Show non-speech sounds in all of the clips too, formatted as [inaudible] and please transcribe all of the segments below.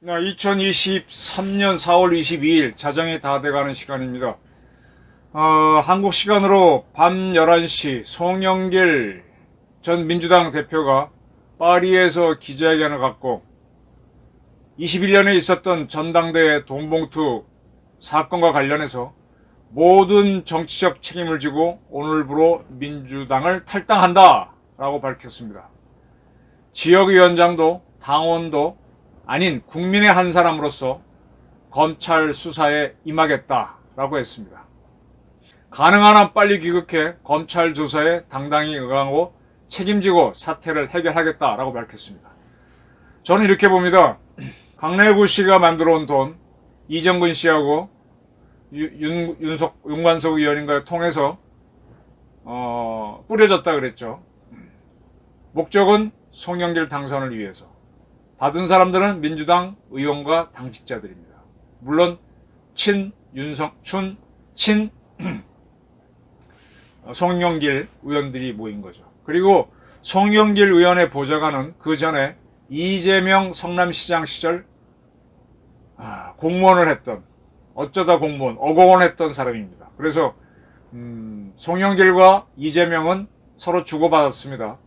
네, 2023년 4월 22일 자정이 다 돼가는 시간입니다. 어, 한국 시간으로 밤 11시 송영길 전 민주당 대표가 파리에서 기자회견을 갖고 21년에 있었던 전당대회 돈봉투 사건과 관련해서 모든 정치적 책임을 지고 오늘부로 민주당을 탈당한다 라고 밝혔습니다. 지역위원장도 당원도 아닌 국민의 한 사람으로서 검찰 수사에 임하겠다 라고 했습니다. 가능한 한 빨리 귀국해 검찰 조사에 당당히 응하고 책임지고 사태를 해결하겠다 라고 밝혔습니다. 저는 이렇게 봅니다. [clears throat] 강래구 씨가 만들어 온 돈, 이정근 씨하고 유- 윤, 윤석, 윤관석 의원인가 통해서, 어, 뿌려졌다 그랬죠. 목적은 송영길 당선을 위해서. 받은 사람들은 민주당 의원과 당직자들입니다. 물론 친 윤석 춘, 친 [clears throat] 송영길 의원들이 모인 거죠. 그리고 송영길 의원의 보좌관은 그 전에 이재명 성남시장 시절 아, 공무원을 했던 어쩌다 공무원 어공원 했던 사람입니다. 그래서 음, 송영길과 이재명은 서로 주고받았습니다.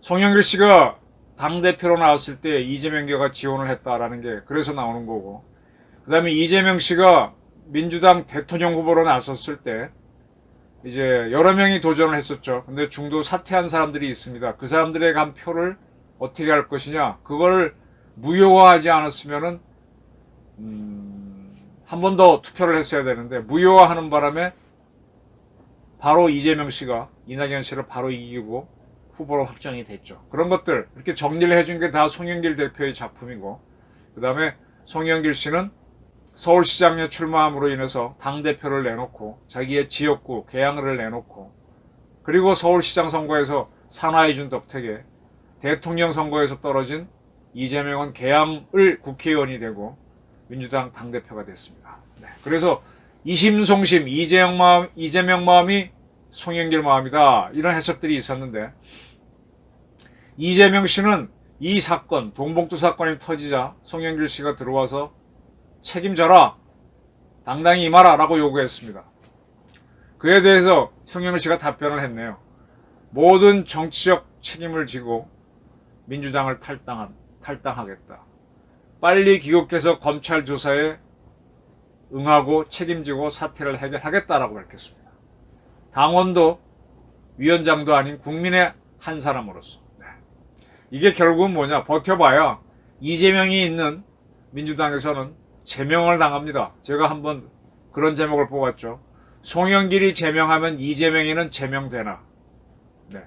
송영길 씨가 당대표로 나왔을 때 이재명계가 지원을 했다라는 게 그래서 나오는 거고 그 다음에 이재명 씨가 민주당 대통령 후보로 나섰을 때 이제 여러 명이 도전을 했었죠. 근데 중도 사퇴한 사람들이 있습니다. 그 사람들의 간 표를 어떻게 할 것이냐 그걸 무효화하지 않았으면은 음, 한 번 더 투표를 했어야 되는데 무효화하는 바람에 바로 이재명 씨가 이낙연 씨를 바로 이기고 후보로 확정이 됐죠. 그런 것들 이렇게 정리를 해준 게 다 송영길 대표의 작품이고 그 다음에 송영길 씨는 서울시장에 출마함으로 인해서 당대표를 내놓고 자기의 지역구 개항을 내놓고 그리고 서울시장 선거에서 산하해준 덕택에 대통령 선거에서 떨어진 이재명은 개항을 국회의원이 되고 민주당 당대표가 됐습니다. 네. 그래서 이심송심 이재명 마음, 이재명 마음이 송영길 마음이다 이런 해석들이 있었는데 이재명 씨는 이 사건 동봉투 사건이 터지자 송영길 씨가 들어와서 책임져라 당당히 임하라 라고 요구했습니다. 그에 대해서 송영길 씨가 답변을 했네요. 모든 정치적 책임을 지고 민주당을 탈당한, 탈당하겠다. 빨리 귀국해서 검찰 조사에 응하고 책임지고 사태를 해결하겠다라고 밝혔습니다. 당원도 위원장도 아닌 국민의 한 사람으로서. 네. 이게 결국은 뭐냐? 버텨봐야 이재명이 있는 민주당에서는 제명을 당합니다. 제가 한번 그런 제목을 뽑았죠. 송영길이 제명하면 이재명이는 제명되나. 네.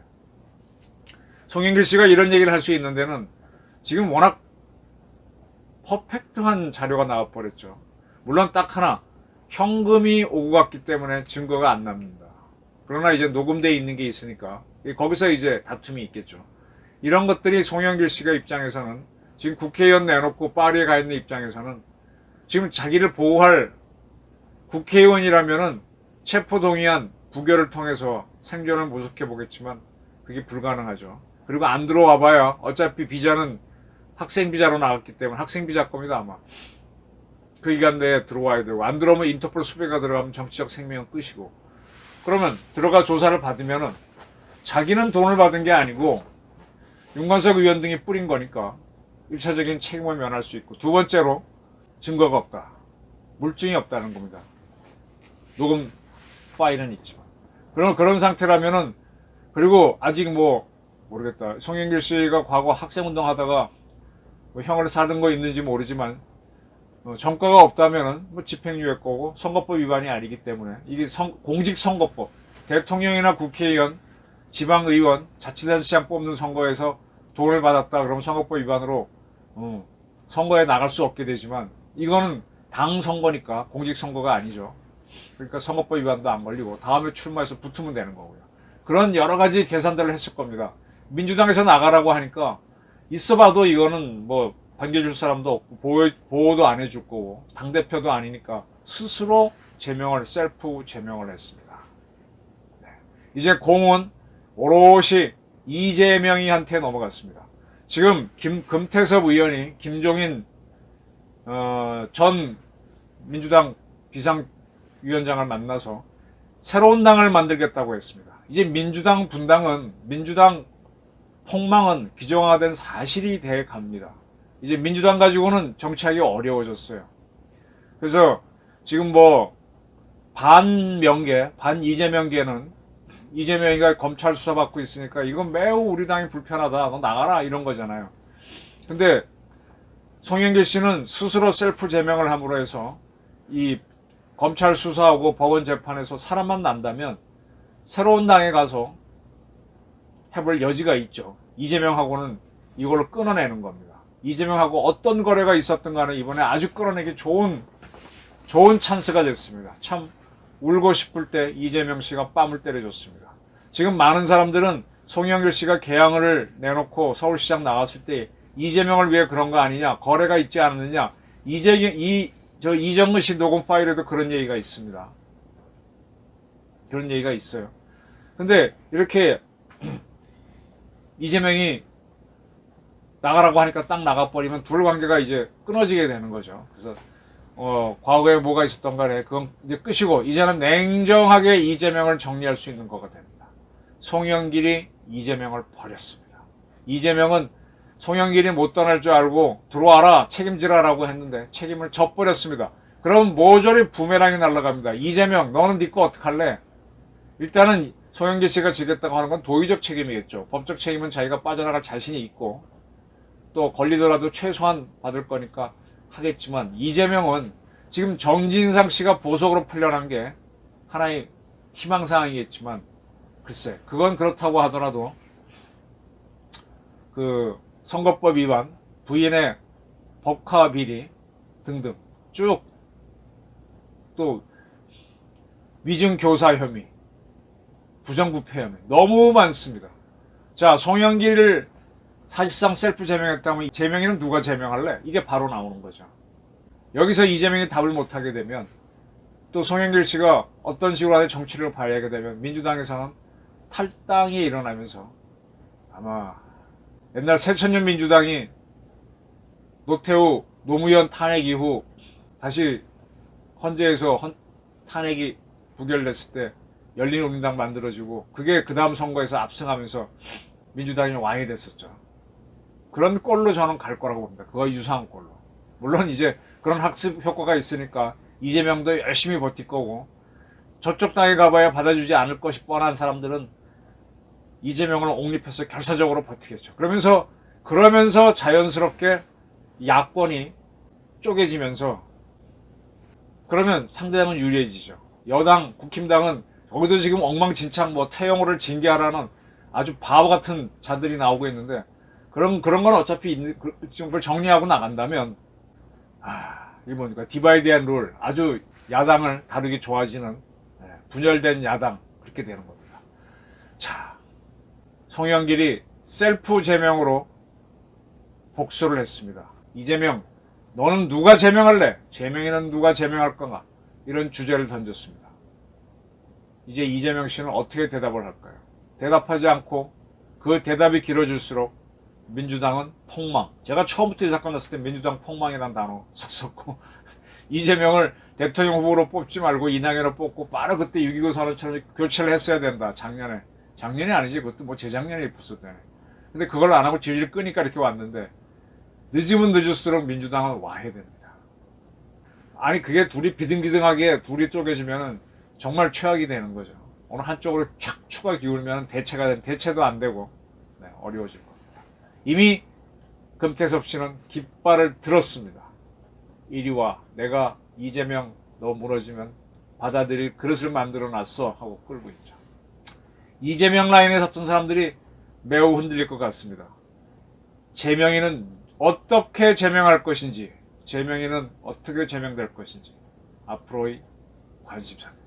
송영길 씨가 이런 얘기를 할 수 있는 데는 지금 워낙 퍼펙트한 자료가 나와버렸죠. 물론 딱 하나 현금이 오고 갔기 때문에 증거가 안 남는다. 그러나 이제 녹음돼 있는 게 있으니까 거기서 이제 다툼이 있겠죠. 이런 것들이 송영길 씨가 입장에서는 지금 국회의원 내놓고 파리에 가 있는 입장에서는 지금 자기를 보호할 국회의원이라면은 체포동의안 부결을 통해서 생존을 모색해 보겠지만 그게 불가능하죠. 그리고 안 들어와 봐야 어차피 비자는 학생 비자로 나왔기 때문에 학생 비자 겁니다 아마. 그 기간 내에 들어와야 되고 안 들어오면 인터폴 수배가 들어가면 정치적 생명은 끝이고 그러면 들어가 조사를 받으면은 자기는 돈을 받은 게 아니고 윤관석 의원 등이 뿌린 거니까 1차적인 책임을 면할 수 있고 두 번째로 증거가 없다. 물증이 없다는 겁니다. 녹음 파일은 있지만. 그런, 그런 상태라면은, 그리고 아직 뭐, 모르겠다. 송영길 씨가 과거 학생운동 하다가 뭐 형을 사는 거 있는지 모르지만, 어, 전과가 없다면은 뭐 집행유예 거고 선거법 위반이 아니기 때문에 이게 선- 공직선거법 대통령이나 국회의원 지방의원 자치단체장 뽑는 선거에서 돈을 받았다 그러면 선거법 위반으로 어, 선거에 나갈 수 없게 되지만 이거는 당 선거니까 공직 선거가 아니죠. 그러니까 선거법 위반도 안 걸리고 다음에 출마해서 붙으면 되는 거고요. 그런 여러 가지 계산들을 했을 겁니다. 민주당에서 나가라고 하니까 있어봐도 이거는 뭐 반겨줄 사람도 없고 보호, 보호도 안 해줄 거고 당 대표도 아니니까 스스로 제명을 셀프 제명을 했습니다. 네. 이제 공은 오롯이 이재명이한테 넘어갔습니다. 지금 김, 금태섭 의원이 김종인 어, 전 민주당 비상위원장을 만나서 새로운 당을 만들겠다고 했습니다. 이제 민주당 분당은 민주당 폭망은 기정화된 사실이 돼 갑니다. 이제 민주당 가지고는 정치하기 어려워졌어요. 그래서 지금 뭐 반명계, 반이재명계는 이재명이가 검찰 수사받고 있으니까 이건 매우 우리 당이 불편하다. 너 나가라 이런 거잖아요. 근데 송영길 씨는 스스로 셀프 제명을 함으로 해서 이 검찰 수사하고 법원 재판에서 사람만 난다면 새로운 당에 가서 해볼 여지가 있죠. 이재명하고는 이걸로 끊어내는 겁니다. 이재명하고 어떤 거래가 있었든 간에 이번에 아주 끌어내기 좋은 좋은 찬스가 됐습니다. 참 울고 싶을 때 이재명 씨가 뺨을 때려줬습니다. 지금 많은 사람들은 송영길 씨가 개항을 내놓고 서울시장 나왔을 때 이재명을 위해 그런 거 아니냐 거래가 있지 않느냐 이재경 이저 이정근 씨 녹음 파일에도 그런 얘기가 있습니다. 그런 얘기가 있어요. 근데 이렇게 이재명이 나가라고 하니까 딱 나가버리면 둘 관계가 이제 끊어지게 되는 거죠. 그래서 어, 과거에 뭐가 있었던 간에 그건 이제 끝이고 이제는 냉정하게 이재명을 정리할 수 있는 거가 됩니다. 송영길이 이재명을 버렸습니다. 이재명은 송영길이 못 떠날 줄 알고 들어와라 책임지라라고 했는데 책임을 져버렸습니다. 그럼 모조리 부메랑이 날아갑니다. 이재명 너는 네 거 어떡할래? 일단은 송영길 씨가 지겠다고 하는 건 도의적 책임이겠죠. 법적 책임은 자기가 빠져나갈 자신이 있고 또 걸리더라도 최소한 받을 거니까 하겠지만 이재명은 지금 정진상 씨가 보석으로 풀려난 게 하나의 희망사항이겠지만 글쎄 그건 그렇다고 하더라도 그 선거법 위반, 부인의 법화 비리 등등 쭉 또 위증 교사 혐의, 부정부패 혐의 너무 많습니다. 자 송영길을 사실상 셀프 제명했다면 제명이는 누가 제명할래? 이게 바로 나오는 거죠. 여기서 이재명이 답을 못하게 되면 또 송영길 씨가 어떤 식으로 하는 정치를 발휘하게 되면 민주당에서는 탈당이 일어나면서 아마 옛날 새천년 민주당이 노태우 노무현 탄핵 이후 다시 헌재에서 헌, 탄핵이 부결됐을 때 열린우리당 만들어지고 그게 그 다음 선거에서 압승하면서 민주당이 왕이 됐었죠. 그런 꼴로 저는 갈 거라고 봅니다. 그거 유사한 꼴로. 물론 이제 그런 학습 효과가 있으니까 이재명도 열심히 버틸 거고 저쪽 당에 가봐야 받아주지 않을 것이 뻔한 사람들은 이재명을 옹립해서 결사적으로 버티겠죠. 그러면서 그러면서 자연스럽게 야권이 쪼개지면서 그러면 상대당은 유리해지죠. 여당 국힘당은 거기도 지금 엉망진창 뭐 태영호를 징계하라는 아주 바보 같은 자들이 나오고 있는데 그런 그런 건 어차피 그, 그걸 정리하고 나간다면 아 이게 뭡니까 디바이드한 룰 아주 야당을 다르게 좋아지는 예, 분열된 야당 그렇게 되는 겁니다. 자 송영길이 셀프 제명으로 복수를 했습니다. 이재명 너는 누가 제명할래? 제명이는 누가 제명할 건가? 이런 주제를 던졌습니다. 이제 이재명 씨는 어떻게 대답을 할까요? 대답하지 않고 그 대답이 길어질수록 민주당은 폭망. 제가 처음부터 이 사건 났을 때 민주당 폭망이라는 단어 썼었고 [laughs] 이재명을 대통령 후보로 뽑지 말고 이낙연을 뽑고 바로 그때 6.29 선언처럼 교체를 했어야 된다. 작년에. 작년이 아니지. 그것도 뭐 재작년에 있었대. 근데 그걸 안 하고 질질 끄니까 이렇게 왔는데 늦으면 늦을수록 민주당은 와야 됩니다. 아니 그게 둘이 비등비등하게 둘이 쪼개지면 정말 최악이 되는 거죠. 어느 한쪽으로 촥 추가 기울면 대체가 된 대체도 안 되고 네, 어려워질 겁니다. 이미 금태섭 씨는 깃발을 들었습니다. 이리 와 내가 이재명 너 무너지면 받아들일 그릇을 만들어 놨어 하고 끌고 있죠. 이재명 라인에 섰던 사람들이 매우 흔들릴 것 같습니다. 제명이는 어떻게 제명할 것인지, 제명이는 어떻게 제명될 것인지 앞으로의 관심사입니다.